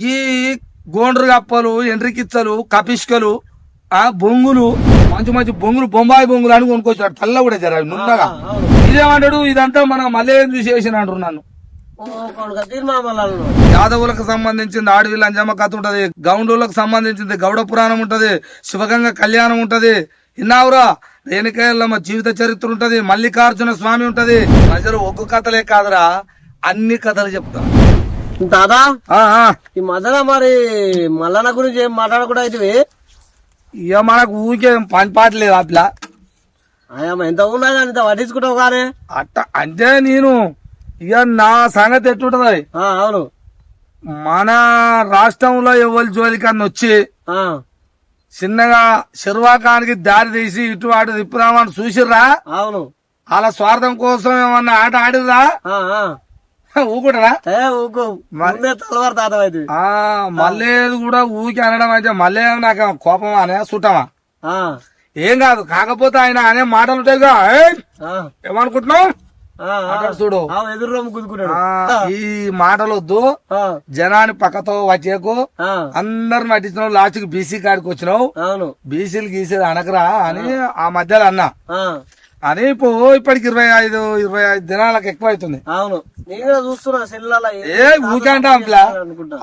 ఈ గోండ్రు గప్పలు ఎండ్రికిచ్చలు కపిష్కలు ఆ బొంగులు మంచి మంచి బొంగులు బొంబాయి బొంగులు అని కొనుక్కొచ్చాడు. తల్ల కూడా జర నున్నగా. ఇదేమంటాడు? ఇదంతా మన మళ్ళీ చూసి వేసిన అంటారు నన్ను యాదవులకు సంబంధించింది ఆడవి లంజమ్మ కథ ఉంటది. గౌండులకు సంబంధించింది గౌడ పురాణం ఉంటది. శివగంగ కళ్యాణం ఉంటది. విన్నావురా రేణుకాయలమ్మ జీవిత చరిత్ర ఉంటది. మల్లికార్జున స్వామి ఉంటది. ప్రజలు ఒక్క కథలే కాదురా. అన్ని కథలు చెప్తా దాదా. ఈ మధ్యన మరి మల్లన్న గురించి ఏం మాట్లాడకుండా అయితే ఇక మనకు ఊరికే పని పాట లేదు అట్లా. ఎంత ఉన్నా కానీ ఇంత పట్టించుకుంటావు కానీ అట్ట అంటే నేను ఇక నా సంగతి ఎట్లుంటది? ఆ, అవును. మన రాష్ట్రంలో ఎవరి జోలికన్నా వచ్చి చిన్నగా శర్వాకానికి దారి తీసి ఇటు అటు తిప్పుదామని చూసిర్రా? అవును. వాళ్ళ స్వార్థం కోసం ఏమన్నా ఆట ఆడిర్రా? ఆ, ఆ. ఊకుటరా ఊకో. తలవారు తాత అయితే ఆ మళ్ళీ కూడా ఊకి అనడం అయితే మళ్ళీ నాకు కోపమా అనే సుట్టమా ఏం కాదు కాకపోతే ఆయన అనే మాటలు ఉంటాయిగా! ఏమనుకుంటున్నావు? చూడు. ఈ మాటలు వద్దు జనాన్ని పక్కతో వచ్చేకు ఆ, అందరిని పట్టించినావు లాస్ట్కి బీసీ కాడికి వచ్చినావు. బీసీలు గీసేది అనకరా అని ఆ. మధ్యలో అన్నా. అని ఇప్పుడు ఇప్పటికి ఇరవై ఐదు ఇరవై ఐదు దినాలకు ఎక్కువ అవుతుంది అవును. నేను చూస్తున్నా సెల్లలో ఏ ఊకే అంటే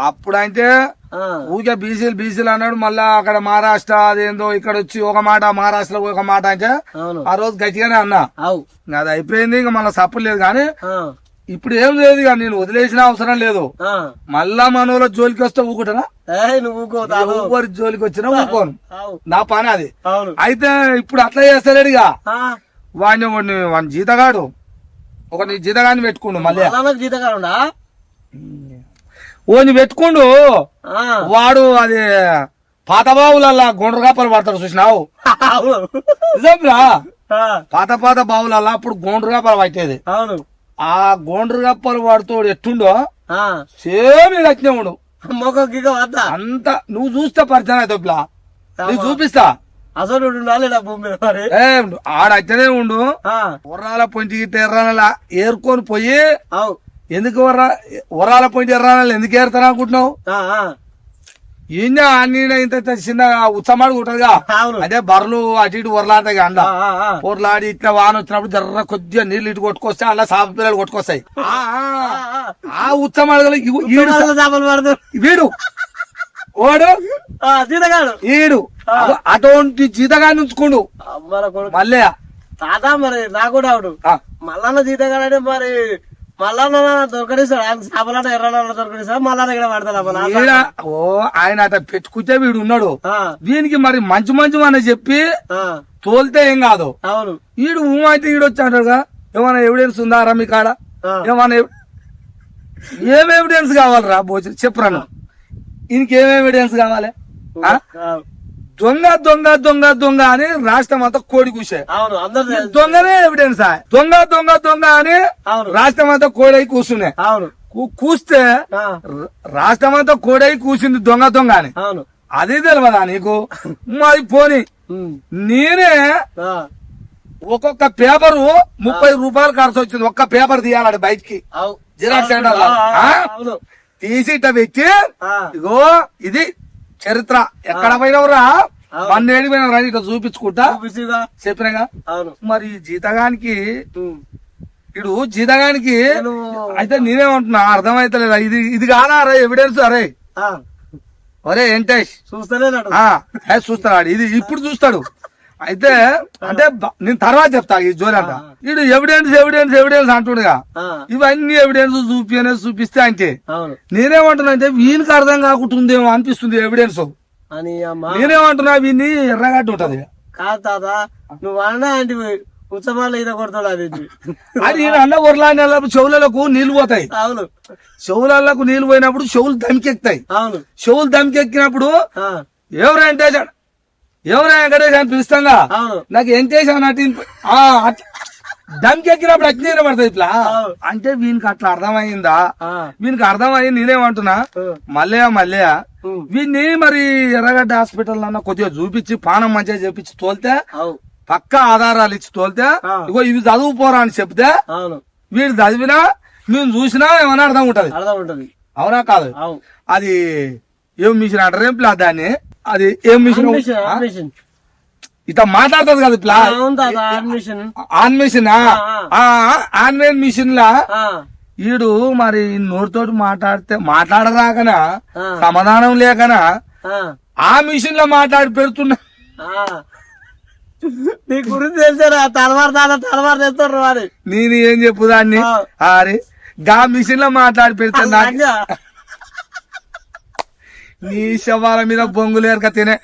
అప్పుడు అంటే ఆ, ఊకే బీసీలు బీసీలు అన్నాడు మళ్ళా అక్కడ మహారాష్ట్ర అదేందో ఇక్కడ వచ్చి ఒక మాట మహారాష్ట్రలో ఒక మాట అంటే ఆ రోజు గట్టిగానే అన్నా. ఇంకా అది అయిపోయింది ఇంకా మళ్ళీ సప్పుడు లేదు. కానీ ఇప్పుడు ఏం లేదు ఇక నేను వదిలేసిన అవసరం లేదు. మళ్ళా మనోళ్ళ జోలికి వస్తే ఊకుంటానా ఎవరి జోలికి వచ్చినా ఊకోను నా పని అది. అయితే ఇప్పుడు అట్లా చేస్తాలేడుగా ఆ, వాడిని వాడిని వాడిని జీతగాడు. ఒక నీ జీతగాన్ని పెట్టుకుండు మళ్ళీ. జీతగాడు ఉండా ఓని పెట్టుకుండు. వాడు అది పాత బావులల్లా గుండ్ర కాపలు పడతాడు చూసినావు? నిజంరా పాత పాత బావులల్లా అప్పుడు గోండ్రు కాపలు పట్టేది. అవును. ఆ గోండ్రు కప్పలు వాడుతోడు ఎట్టుండో సేమ్ ఉండు. వద్దా అంత. నువ్వు చూస్తే పరిచయం అవుతావులా నీకు చూపిస్తా. అసలు ఉండాలి నా భూమి మరి. ఏ ఆడ అచ్చనే ఉండు. ఉర్రాల పొంటి గిట్ట ఎర్రానలా ఏరుకొని పోయి ఎందుకు ఉర్రా ఉర్రాల ఎర్రానలు ఎందుకు ఏరుతాను అనుకుంటున్నావు? ఈయన అన్ని ఇంత చిన్న ఉచ్చమాడు ఉంటదిగా అదే బర్రెలు అటు ఇటు ఉరలాడతాయి అండ. ఊర్లాడి ఇట్లా వాన వచ్చినప్పుడు జర్ర కొద్దిగా నీళ్ళు ఇటు కొట్టుకొస్తే అలా సాప పిల్లలు కొట్టుకొస్తాయి. ఆ, పడతారు. వీడు ఓడు జీతగాడు ఈడు. అటువంటి జీతగాన్ని ఉంచుకోండు. మళ్ళీ తాత మరి నాకు కూడా ఆవిడు. ఆ, మల్లన్న జీతగాడు మరి మల్లన్న దొరకడిస్తాడు ఆయన చేపలన్న ఎర్రన్న దొరకడిస్తాడు మల్లన్న ఇక్కడ పడతాడు ఓ ఆయన అట పెట్టుకుంటే వీడు ఉన్నాడు. ఆ, వీనికి మరి మంచి మంచి అని చెప్పి ఆ, తోలితే ఏం కాదు. అవును. ఈడు ఊ అయితే ఈడు వచ్చి అంటాడుగా ఏమైనా ఎవిడెన్స్ ఉందా రా మీ కాడ? ఏమైనా ఏం ఎవిడెన్స్ కావాలరా భోజనం? చెప్పురాను ఈయనకేం ఎవిడెన్స్ కావాలి? దొంగ దొంగ దొంగ దొంగ అని రాష్ట్రం అంతా కోడి కూసే. దొంగనే ఎవిడెన్స్ దొంగ దొంగ దొంగ అని అవును. రాష్ట్రం అంతా కోడై కూర్చునే అవును. కూ- కూస్తే రాష్ట్రం అంతా కోడై కూసింది దొంగ దొంగ అని. అది తెలియదా నీకు? మరి పోని. నేనే ఒక్కొక్క పేపరు ముప్పై రూపాయలు ఖర్చు వచ్చింది. ఒక్క పేపర్ తీయాలంటే బయటికి. జిరాక్స్ సెంటర్ లో. ఆ, ఆ, ఆ? అవును తీసి ఇట్ట పెట్టి ఇగో ఇది చరిత్ర. ఎక్కడ పోయినవురా. పన్నేళ్ళు పోయినవరా? ఇట్లా చూపించుకుంటా. చెప్పినాగా. మరి జీతగానికి ఇడు జీతగానికి అయితే నేనేమంటున్నా? అర్థమైతలేదా? ఇది ఇది కాదా అరే ఎవిడెన్స్ అరే. ఒరే వెంకటేష్. చూస్తాడు ఇది ఇప్పుడు చూస్తాడు. అయితే అంటే నేను తర్వాత చెప్తా ఈ జోలి అంట ఇడు ఎవిడెన్స్ ఎవిడెన్స్ ఎవిడెన్స్ అంటుండగా. ఇవన్నీ ఎవిడెన్స్ చూపి అనేది చూపిస్తే అంటే అవును. నేనేమంటున్నా అంటే వీనికి అర్థం కాకుంటుందేమో అనిపిస్తుంది ఎవిడెన్స్ నేనేమంటున్నా వీన్ని ఎర్రగడ్డ ఉంటది. కాదు తాత నువ్వు అన్నా అంటే ఉత్సవాలు ఈత కొడతాడు అది అన్న ఉరలాడిన చెవులకు నీళ్ళు పోతాయి. అవును. చెవులకు నీళ్ళు పోయినప్పుడు చెవులు దమ్కెక్కుతాయి. అవును. చెవులు దమ్కెక్కినప్పుడు ఆ, ఎవరు వెంకటేశ్ అని పిలుస్తాగా? నాకు వెంకటేశ్ అన్నట్టు ఇన్- ఆ, అట్లా దమ్కెక్కినప్పుడు అట్లనే పడుతుంది ఇట్లా. అంటే వీనికి అట్లా అర్థమైందా? వీనికి అర్థమైంది నేనేమంటున్నా మల్లయ్య మల్లయ్య వీడిని మరి ఎర్రగడ్డ హాస్పిటల్ అన్న కొద్దిగా చూపించి పానం మంచిగా చేపించి తోలితే పక్క ఆధారాలు ఇచ్చి తోలితే. ఇగో ఇవి చదువుకోరా అని చెప్తే వీడు చదివినా మేము చూసినా ఏమన్నా అర్థం ఉంటది. అర్థం ఉంటది. అవునా కాదు? అది ఏం మిషన్ అంటారు? ఏం దాన్ని? అది ఏం మిషన్? ఇట్లా మాట్లాడుతుంది కదా machine. On machine online machine లా ఈడు మరి నోటితోటి మాట్లాడితే మాట్లాడరాకనా. సమాధానం లేకనా? ఆ, మిషన్లో మాట్లాడి పెడుతున్నా. నీ గురించి తెలిసారా? తలవారు తాత తలవారు తెస్తారు వారి నేను ఏం చెప్పు దాన్ని? ఆ. అరే గా మిషన్లో మాట్లాడి పెడతా నాకు లంగా. నీ శవాల మీద బొంగులు ఎరక తినే.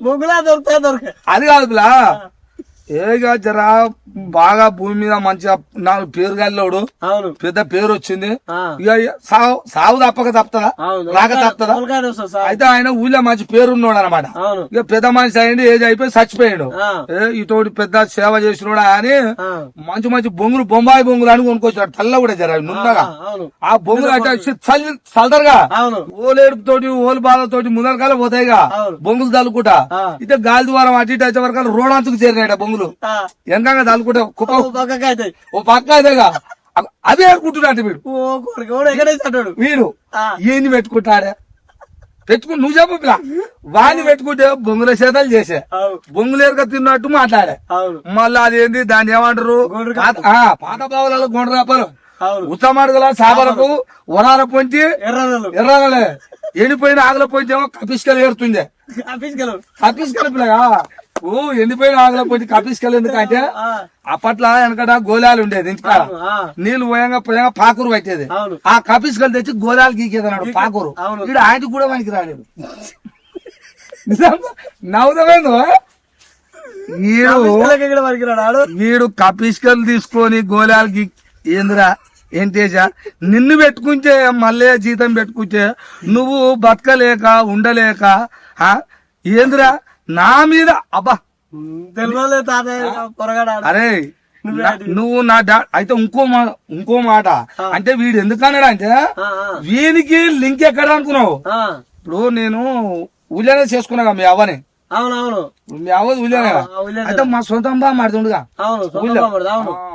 ముగ్గులా దొరుకుతాయి దొరికాయి అది కాదు పిల్ల. ఏగా జరా బాగా భూమి మీద మంచిగా నాకు పేరు గల్లోడు. అవును. పెద్ద పేరు వచ్చింది. ఇక సావు సావు తప్పక తప్పుతుందా? అవును. రాక తప్పుతుందా? సార్ అయితే ఆయన ఊళ్ళో మంచి పేరు ఉన్నాడు అనమాట ఇక పెద్ద మనిషి అయ్యింది ఏజ్ అయిపోయి చచ్చిపోయాడు. ఇతోటి పెద్ద సేవ చేసినోడా అని మంచి మంచి బొంగులు బొంబాయి బొంగులు అని కొనుక్కొచ్చాడు. తల్ల కూడా జర నున్నగా. ఆ, బొంగులు అంటే చల్లి చల్దరుగా అవును ఓలేడుపు తోటి ఓలు బాధతోటి ముందరకాల పోతాయిగా. బొంగులు తలుకుంటా ఆ. ఇతే గాలి ద్వారం అటు ఇటు వచ్చే వరకు రోడాంచుకు చేరినాడు బొంగులు. ఆ, వెనకంగా తలుకుంటే కుప్ప ఓ పక్క అదేగా అ- అదే అనుకుంటున్నాడు వీడు. ఆ, ఏంది పెట్టుకుంటాడే? పెట్టుకుని నువ్వు చెప్పు పిల్ల. వాడిని పెట్టుకుంటే బొంగుల చేతలు చేసే. బొంగులేరుగా తిన్నట్టు మాట్లాడే. మళ్ళా అదేంది దాన్ని ఏమంటారు? పాత బావులలో గుండ్రాపలు ఉత్తమడుగుల చేపలకు వరాల పొంచి ఎర్రగలే ఎండిపోయిన ఆగల పొంచి ఏమో కపిస్కలు ఏరుతుండే. ఆఫీస్కి కపిస్కలు పిల్లగా. ఓ ఎండిపోయిన ఆగల పొంచి కపిస్కలు ఎందుకంటే అప్పట్లో వెనకట గోళాలు ఉండేది ఇంటికాడ నీళ్ళు పోయంగా పోయంగా పాకూరు పట్టేది. ఆ కపిస్కలు తెచ్చి గోళాలు గీకేది అన్నాడు పాకూరు. వీడు ఆయనకి కూడా మనకి రాలేదు. నవ్వుదమేందో? వీడు ఇక్కడ ఆడు. వీడు కపిస్కలు తీసుకొని గోళాలు గీ ఏందిరా? ఏంటేజా? నిన్ను పెట్టుకుంటే మళ్ళీ జీతం పెట్టుకుంటే నువ్వు బతకలేక ఉండలేక ఆ? ఏందిరా? నా మీద అబ్బా. తెలియలే తాతయ్య అరే నువ్వు నా డా అయితే ఇంకో మా ఇంకో మాట. అంటే వీడు ఎందుకు అన్నాడు అంటే వీనికి లింక్ ఎక్కడ అనుకున్నావు? ఇప్పుడు నేను ఉల్యానే చేసుకున్నా మీ అవ్వని. అవును అవును మీ ఆ, ఉల్లేడు. అయితే మా సొంతం బా మాడుతుండగా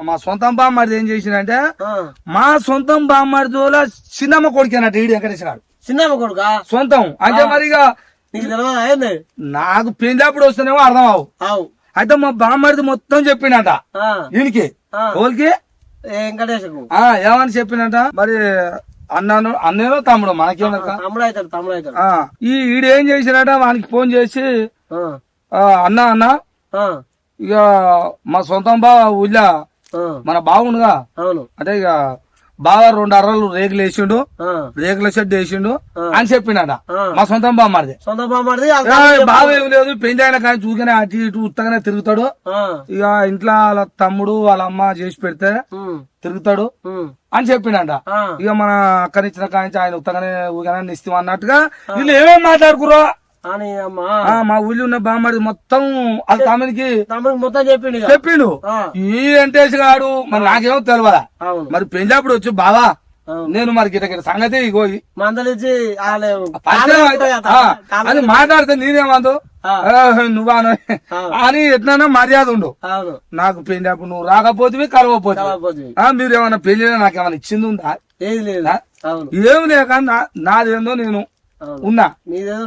మా సొంతం బామ్మడిది ఏం చేసిందంటే మా సొంతం బామ్మడిదోల చిన్నమ్మ కొడుకు అన్నట్టు ఈడు వెంకటేశ్వరాడు చిన్నమ్మ కొడుకా? సొంతం. అంటే మరి ఇక నీకు తెలియదా ఏంది? నాకు పెళ్ళప్పుడు వస్తేనేమో అర్థం అవు అవు. అయితే మా బామ్మడిది మొత్తం చెప్పిండట ఓల్కి ఏ వెంకటేశకు? ఏమని చెప్పినట మరి అన్నాను అన్నేనో తమ్ముడు? మనకేమనక తమ్ముడు అవుతాడు తమ్ముడు అవుతాడు. ఆ. ఈ ఈడు ఏం చేసినట వానికి ఫోన్ చేసి అన్న అన్న. ఇక మా సొంతం బా ఊళ్ళో. ఆ, మన బాగుండుగా అవును. అంటే ఇక బాగా రెండు అర్రలు రేకులు వేసిండు. రేకుల షెడ్ వేసిండు. అని చెప్పిండట. మా సొంతం బామ్మడిది సొంత బామ్మడిది ఏ, బావ ఏం లేదు పెళ్ళి అయిన కానీ చూకనే అటు ఇటు ఉత్తగానే తిరుగుతాడు. ఇక ఇంట్లో వాళ్ళ తమ్ముడు వాళ్ళ అమ్మ చేసి పెడితే తిరుగుతాడు. అని చెప్పిండట ఇక మన అక్కడిచ్చిన కాంచి ఆయన ఉత్తగానే ఊగానే నిస్తాం అన్నట్టుగా వీళ్ళు ఏమేమి మాట్లాడుకురో మా ఊళ్ళో ఉన్న బామ్మడి మొత్తం వాళ్ళ తమ్మునికి మొత్తం చెప్పిండు. చెప్పిండు. ఈ వెంకటేష్ గాడు మరి నాకేమో తెలియదా మరి పెంజాపుడు వచ్చి బావా నేను మరి గిట సంగతి ఇగో ఈ మందలిచ్చి అని మాట్లాడితే నేనేమందు. నువ్వా. అని. ఎట్లన్నా మర్యాద ఉండు. నాకు పెళ్ళినప్పుడు నువ్వు రాకపోతే కలవపోతే కాకపోతే మీరు ఏమన్నా పెళ్ళి నాకు ఏమైనా ఇచ్చింది ఉందా? ఏం లేక నాదేందో నేను ఉన్నా.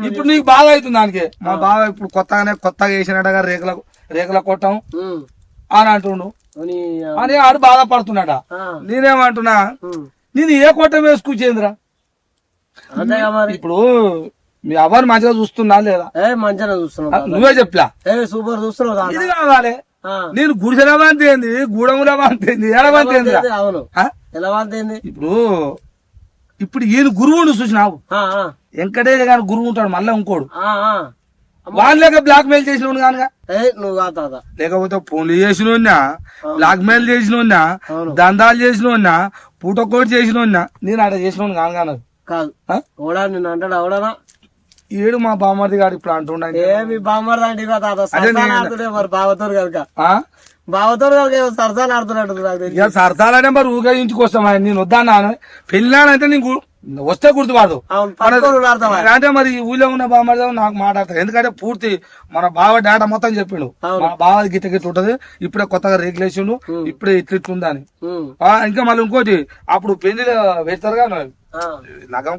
ఇప్పుడు నీకు బాగా అవుతుంది దానికి. మా బావ ఇప్పుడు కొత్తగానే కొత్తగా వేసినట్టుగా రేకుల రేకుల కొట్టం. అని అంటుండు. అని ఆడు బాధపడుతున్నాడ నేనేమంటున్నా? నేను ఏ కొట్టం మరి. ఇప్పుడు మీ ఎవరు మంచిగా చూస్తున్నా లేదా? ఏ మంచిగా తాత. నువ్వే చెప్పలా? ఏ సూపర్ చూస్తున్నావు. ఇది కావాలి. నేను గుడిసెల వంతేంది? గూడముల వంతేంది? ఎడవంతేందిరా ఎలా అవును. ఎలా వాంతేంది? ఇప్పుడు ఇప్పుడు ఈయన గురువును చూసినావు? వెంకటేశ్వర గారు గురువు ఉంటాడు మళ్ళీ ఇంకోడు. వాళ్ళ లేక బ్లాక్ మెయిల్ చేసిన కానుగా? నువ్వు కా తాత. లేకపోతే ఫోన్లు చేసిన బ్లాక్ మెయిల్ చేసిన. దందాలు చేసిన పూటకోటి చేసిన నేను అక్కడ చేసిన కాను కాను కాదు? ఓడా నిన్ను అంటాడు అవడనా ఏడు మా బామ్మర్ది గారు ఇప్పుడు అంటుండే మీ బామ్మర్ అంటే మరి బావతోడు కనుక. సరసాలు తెలియదు ఇక సరసాలనే మరి ఆయన. నేను వద్దాను పెళ్ళానంటే నీకు వస్తే ఉన్నాడుతావా? అంటే మరి ఊళ్ళో ఉన్న బామ్మడితో నాకు మాట్లాడతారు. ఎందుకంటే పూర్తి మన బావ డేటా మొత్తం చెప్పిండు. మా బావ గిట్ట గిట్ట ఉంటది. ఇప్పుడే కొత్తగా రెగ్యులేషన్ ఇప్పుడే ఇట్లా. ఆ, ఇంకా మళ్ళీ ఇంకోటి అప్పుడు పెళ్ళిలో పెడతారు కదా ఆ, లగం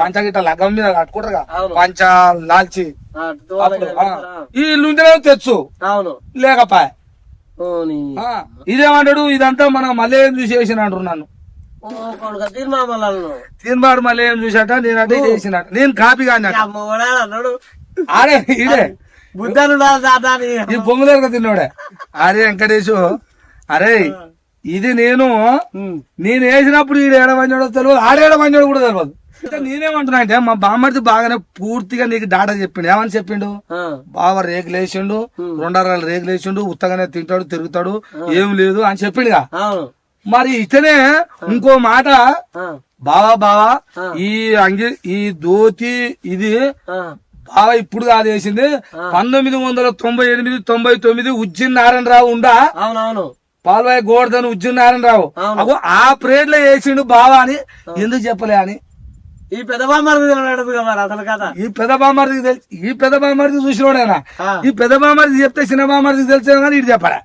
పంచ గిట్ట లగం మీద కట్టుకుంటారు. పంచ లాల్చి? ఈ ఇల్లుంటేనే తెచ్చు. లేకపాయ. ఆ, ఇదేమంటాడు? ఇదంతా మనం మళ్ళీ ఏం చూసి చేసిన అంటారు నన్ను. ఓ కొడుక తీర్మామలను తీన్బాడు మళ్ళీ ఏం చూసాట నేను అంటే చేసినట్ట నేను కాపీ కానీ ఆడే ఇదే బుద్ధను ఈ పొంగులేరుగా తిన్నాడే. అరే వెంకటేశు. అరే ఇది నేను నేను వేసినప్పుడు ఈడు ఏడ పంచాడో తెలియదు ఆడేడ పంచాడో కూడా తెలియదు అంటే నేనేమంటున్నా అంటే మా బామ్మడిది బాగానే పూర్తిగా నీకు డాటా చెప్పిండు. ఏమని చెప్పిండు? బావ రేగులేసిండు రెండరాలు రేగులేసిండు ఉత్తగానే తింటాడు తిరుగుతాడు ఏం లేదు అని చెప్పిండుగా మరి ఇతనే ఇంకో మాట బావా బావా ఈ అంగి ఈ ధోతి ఇది బావ ఇప్పుడు కాదు వేసింది. పంతొమ్మిది వందల తొంభై ఎనిమిది తొంభై తొమ్మిది ఉజ్జిన్ నారాయణరావు ఉండా? అవునవును. పాల్వాయి గోవర్ధన్ ఉజ్జిన్ నారాయణరావు అవును. అగో ఆ ప్రేడ్లో వేసిండు బావా అని ఎందుకు చెప్పలే అని ఈ పెద్ద బామ్మారి తినడు మరి అతని కథ ఈ పెద్ద తెలుసు ఈ పెద్ద బామ్మడికి చూసినోడేనా. ఈ పెద్ద బామ్మడికి చెప్తే చిన్న బామ్మడికి తెలిసే కానీ ఇటు చెప్పరా.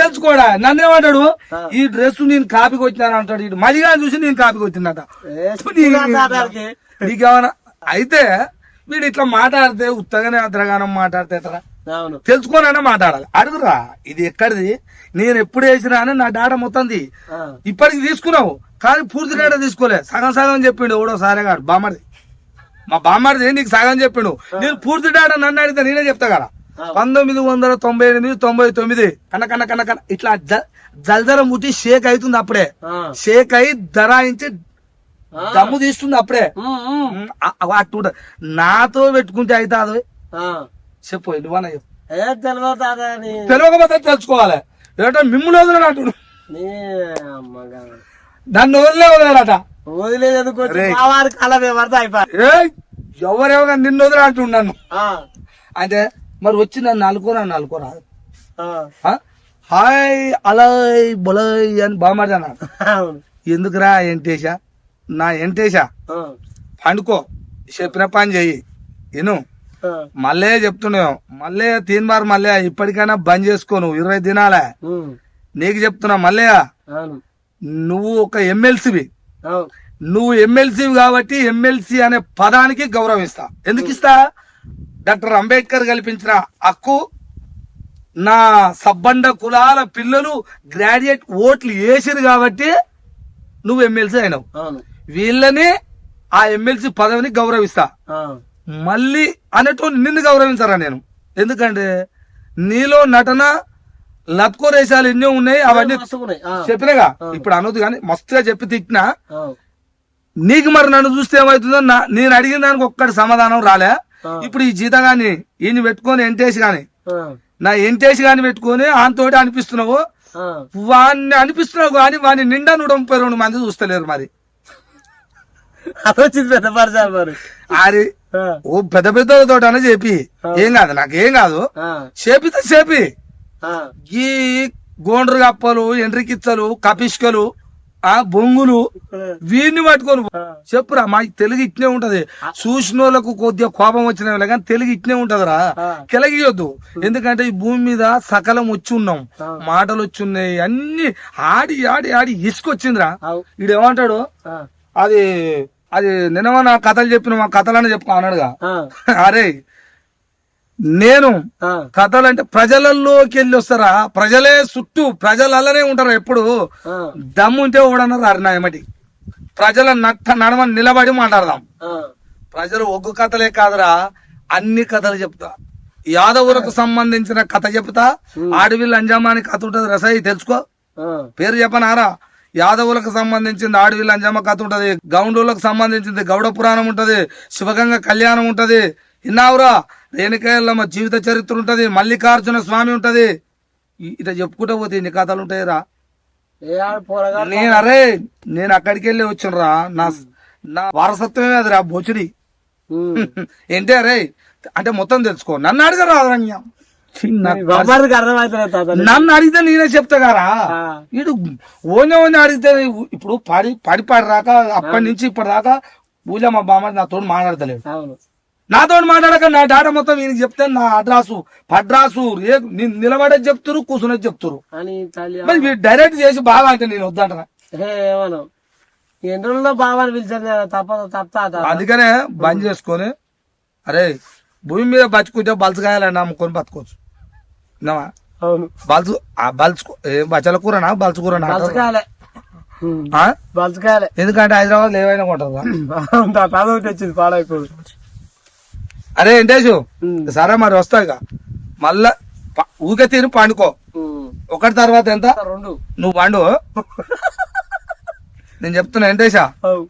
తెలుసుకోడా నన్నేమంటాడు. ఈ డ్రెస్ నేను కాపీకి వచ్చినాను అంటాడు ఇటు మదిగా చూసి నేను కాపీకి వచ్చిందట. నీకేమన్నా అయితే వీడు ఇట్లా మాట్లాడితే ఉత్తగానే అద్రగానం మాట్లాడితే ఎట్లా అవును తెలుసుకోనైనా మాట్లాడాలి అడుగురా ఇది ఎక్కడిది? నేను ఎప్పుడు వేసినా అని నా డాటా మొత్తంది. ఇప్పటికి తీసుకున్నావు కానీ పూర్తి డేటా తీసుకోలే. సగం సగం చెప్పిండు ఎవడో సారే గాడు బామ్మడిది. మా బామ్మడిది నీకు సగం చెప్పిండు. నేను పూర్తి డేటా నన్ను అడిగితే నేనే చెప్తా కదా. పంతొమ్మిది వందల తొంభై ఎనిమిది తొంభై తొమ్మిది. కన్న కన్న కన్న కన్న. ఇట్లా జ- జల్జల ముట్టి షేక్ అవుతుంది అప్పుడే. షేక్ అయి ధరాయించి. దమ్ము తీస్తుంది అప్పుడే. అట్టు ఉంటది. నాతో పెట్టుకుంటే ఆ. చెప్పు నువ్వన్నా చెప్పు. ఏ తెలియదు తాత నీ తెలియకపోతే తెలుసుకోవాలి. ఏంటో మిమ్మల్ని నీ అమ్మగా. నన్ను వదిలే వదిలేడట వదిలేదు ఎందుకు వచ్చి మా వారి కళ పడితే అయిపోయి. ఏ ఎవరెవగా నిన్ను వదిలే అంటున్నాను అంటే మరి వచ్చి నన్ను అనుకోరా నన్ను అనుకోరా ఆ? హాయ్ అలాయ్ బొలయ్ అని బామాడి అన్నాడు. అవును. ఎందుకురా ఎంటేశా నా ఎంటేశా ఆ, పండుకో చెప్పిన పని చెయ్యి. విను. ఆ, మళ్ళీ చెప్తున్నావు మళ్ళీ తీన్మార్ మళ్ళీ ఇప్పటికైనా బంద్ చేసుకో నువ్వు ఇరవై దినాలే. నీకు చెప్తున్నా మళ్ళీ అవును. నువ్వు ఒక ఎమ్మెల్సీవి. నువ్వు ఎమ్మెల్సీ కాబట్టి ఎమ్మెల్సీ అనే పదానికి గౌరవం ఇస్తా. ఎందుకు ఇస్తా? డాక్టర్ అంబేద్కర్ కల్పించిన హక్కు నా సబ్బండ కులాల పిల్లలు గ్రాడ్యుయేట్ ఓట్లు వేసిరు కాబట్టి నువ్వు ఎమ్మెల్సీ అయినావు. వీళ్ళని ఆ ఎమ్మెల్సీ పదవిని గౌరవిస్తా. మళ్ళీ అనేటో నిన్ను గౌరవించరా నేను. ఎందుకంటే నీలో నటన లత్కోరేశాలు ఎన్నో ఉన్నాయి అవన్నీ చెప్పినగా. ఇప్పుడు అనొద్దు కానీ మస్తుగా చెప్పి తిట్టినా. నీకు మరి నన్ను చూస్తే ఏమవుతుందో నా- నేను అడిగిన దానికి ఒక్కటి సమాధానం రాలే. ఇప్పుడు ఈ జీతగాన్ని ఈయన పెట్టుకొని ఎంటేసి గాని నా ఎంటేసి గాని పెట్టుకొని ఆంతోటి అనిపిస్తున్నావు. వాడిని అనిపిస్తున్నావు కానీ వాడిని నిండా నూట ముప్పై రెండు మంది చూస్తలేరు మరి. అది వచ్చింది పెద్ద మరి. ఆ, ఓ పెద్ద పెద్దలతో అని చెప్పి ఏం కాదు నాకేం కాదు. చేపితే చేపి. ఈ గోండ్రు కప్పలు ఎండ్రికిచ్చలు కపిష్కలు ఆ బొంగులు వీరిని పట్టుకొని. చెప్పురా మా తెలుగు ఇట్నే ఉంటది. చూసిన వాళ్ళకు కొద్దిగా కోపం వచ్చిన కానీ తెలుగు ఇట్నే ఉంటదిరా. కెలగియొద్దు ఎందుకంటే ఈ భూమి మీద సకలం వచ్చి ఉన్నాం. మాటలు వచ్చి ఉన్నాయి. అన్ని ఆడి ఆడి ఆడి ఇసుకొచ్చిందిరా. ఈడు ఏమంటాడు అది అది నిన్న నా కథలు చెప్పిన మా కథలని చెప్పుకో అన్నాడుగా. అరే నేను కథలు అంటే ప్రజలలోకి వెళ్ళి వస్తారా? ప్రజలే చుట్టూ ప్రజలల్లనే ఉంటారు ఎప్పుడు? ఆ, దమ్ము ఉంటే ఓడన్నారు అరినా ఏమటి ప్రజల నట్ట నడమ నిలబడి మాట్లాడదాం. ప్రజలు ఒక్క కథలే కాదురా అన్ని కథలు చెప్తా. యాదవులకు సంబంధించిన కథ చెప్తా. ఆడవిల్లు అంజమాని కథ ఉంటది రసాయి తెలుసుకో. పేరు చెప్పనారా? యాదవులకు సంబంధించింది ఆడవిల్లు అంజమ్మ కథ ఉంటది గౌండులకు సంబంధించింది గౌడ పురాణం ఉంటది శివగంగ కళ్యాణం ఉంటది. విన్నావురా రేణుకాయలమ్మ జీవిత చరిత్ర ఉంటది మల్లికార్జున స్వామి ఉంటది. ఇ- ఇట్లా చెప్పుకుంటూ పోతే ఎన్ని కథలు ఉంటాయిరా? నేను అరే నేను అక్కడికి వెళ్ళి వచ్చినరా? నా నా వారసత్వమే అదిరా బొచుడి ఉమ్, ఏంటి అరే అంటే మొత్తం తెలుసుకో. నన్ను అడగరా రంగ్యం నన్ను అడిగితే నేనే చెప్తా గారా? ఆ. ఇడు ఓనే ఓనే అడిగితే ఇప్పుడు పడి పడి పడి రాక అప్పటి నుంచి ఇప్పటి దాకా పూజ మా బామ్మ నాతో మాట్లాడతలేడు. అవును. నాతో మాట్లాడక నా డాటా మొత్తం ఈయనకి చెప్తే నా అడ్రాసు పడ్రాసు రే ని- నిలబడేది చెప్తురు కూర్చునేది చెప్తురు. మరి డైరెక్ట్ చేసి బాగా అంటే నేను వద్దంటరా ఎన్ని రోజుల్లో బాబా అని పిలిచాను తప్ప తప్ప అందుకనే బంద్ చేసుకొని అరే భూమి మీద బతుకుంటే బలసకాయాలని నమ్ముకొని బతకొచ్చు విన్నావా? అవును. బల్సు ఆ బల్సు ఏం బచ్చల కూరనా? బల్సు కూరనా ఎందుకంటే హైదరాబాద్ ఏవైనా తెచ్చింది పాడైపోదు అరే వెంటేషు సరే మరి వస్తా ఇక. మళ్ళా ఊకే తిని పండుకో. ఒకటి తర్వాత ఎంత? రెండు. నువ్వు పండు. నేను చెప్తున్నా అవు.